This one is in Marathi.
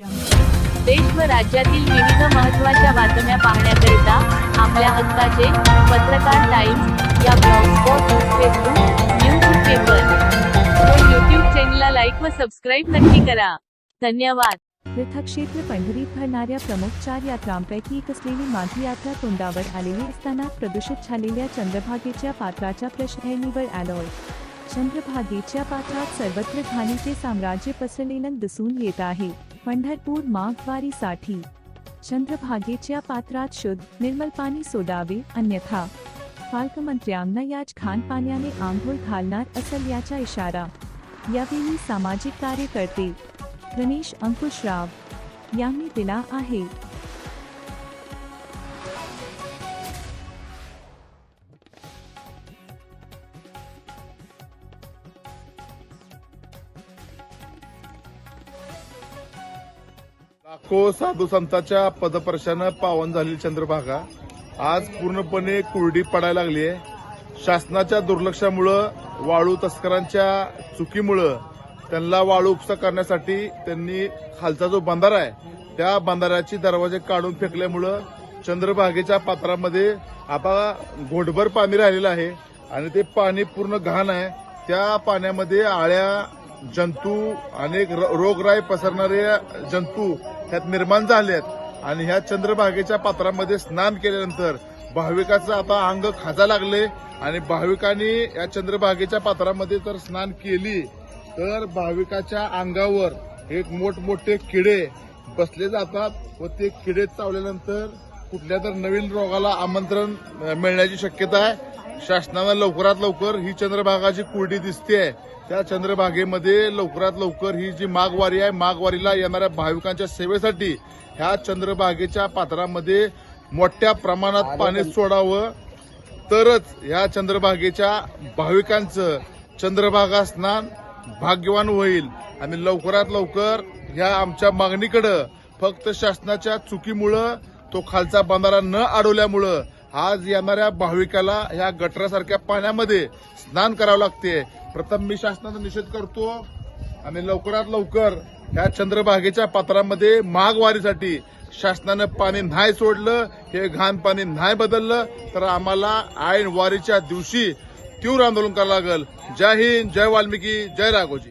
देश व राज्यातील विविध महत्त्वाच्या बातम्या पाहण्याकरिता आपल्या हक्काचे पत्रकार टाइम्स या ब्लॉगस्पॉट फेसबुक न्यूज पेपर व यूट्यूब चॅनलला लाईक व सबस्क्राईब नक्की करा. धन्यवाद. तीर्थक्षेत्र पंढरीत भरणाऱ्या प्रमुख चार यात्रांपैकी एक असलेली माझी यात्रा तोंडावर आलेली असताना प्रदूषित झालेल्या चंद्रभागेच्या पात्राच्या प्रश्न ऐरणीवर आलोय चंद्रभागेच्या पात्रात सर्वत्र घाणीचे साम्राज्य पसरलेलं दिसून येत आहे. पंढरपूर माघवारीसाठी. चंद्रभागेच्या पात्रात शुद्ध निर्मल पाणी सोडावे अन्यथा. पालकमंत्र्यांना याच घाण पाण्याने आंघोळ घालणार असेल याचा इशारा. यावेळी सामाजिक कार्यकर्ते गणेश अंकुशराव यांनी दिला आहे. लाखो साधू संतांच्या पदपर्शानं पावन झालेली चंद्रभागा आज पूर्णपणे कुरडी पडायला लागली आहे. शासनाच्या दुर्लक्षामुळं वाळू तस्करांच्या चुकीमुळं त्यांना वाळू उपसा करण्यासाठी त्यांनी खालचा जो बंधारा आहे त्या बंधाऱ्याची दरवाजे काढून फेकल्यामुळं चंद्रभागेच्या पात्रामध्ये आता घोटभर पाणी राहिलेलं आहे आणि ते पाणी पूर्ण घाण आहे. त्या पाण्यामध्ये आळ्या जंतू अनेक र- रोगराई पसरणारे जंतू ह्यात निर्माण झाले आहेत आणि ह्या चंद्रभागेच्या पात्रामध्ये स्नान केल्यानंतर भाविकाचं आता अंग खाजा लागले. आणि भाविकांनी या चंद्रभागेच्या पात्रामध्ये जर स्नान केली तर भाविकाच्या अंगावर एक मोठमोठे किडे बसले जातात व ते किडे चावल्यानंतर कुठल्या तर नवीन रोगाला आमंत्रण मिळण्याची शक्यता आहे. शासनानं लवकरात लवकर ही चंद्रभागाची कुरडी दिसते त्या चंद्रभागेमध्ये लवकरात लवकर ही जी माघवारी आहे माघवारीला येणाऱ्या भाविकांच्या सेवेसाठी ह्या चंद्रभागेच्या पात्रामध्ये मोठ्या प्रमाणात पाणी सोडावं. तरच ह्या चंद्रभागेच्या भाविकांचं चंद्रभागा स्नान भाग्यवान होईल. आणि लवकरात लवकर ह्या आमच्या मागणीकडं फक्त शासनाच्या चुकीमुळं तो खालचा बंधारा न अडवल्यामुळं आज येणाऱ्या भाविकाला ह्या गटरासारख्या पाण्यामध्ये स्नान करावं लागते. प्रथम मी शासनाचा निषेध करतो आणि लवकरात लवकर ह्या चंद्रभागेच्या पात्रामध्ये महागवारीसाठी शासनानं पाणी नाही सोडलं हे घाण पाणी नाही बदललं तर आम्हाला ऐन वारीच्या दिवशी तीव्र आंदोलन करावं लागेल. जय हिंद जय वाल्मिकी जय राघोजी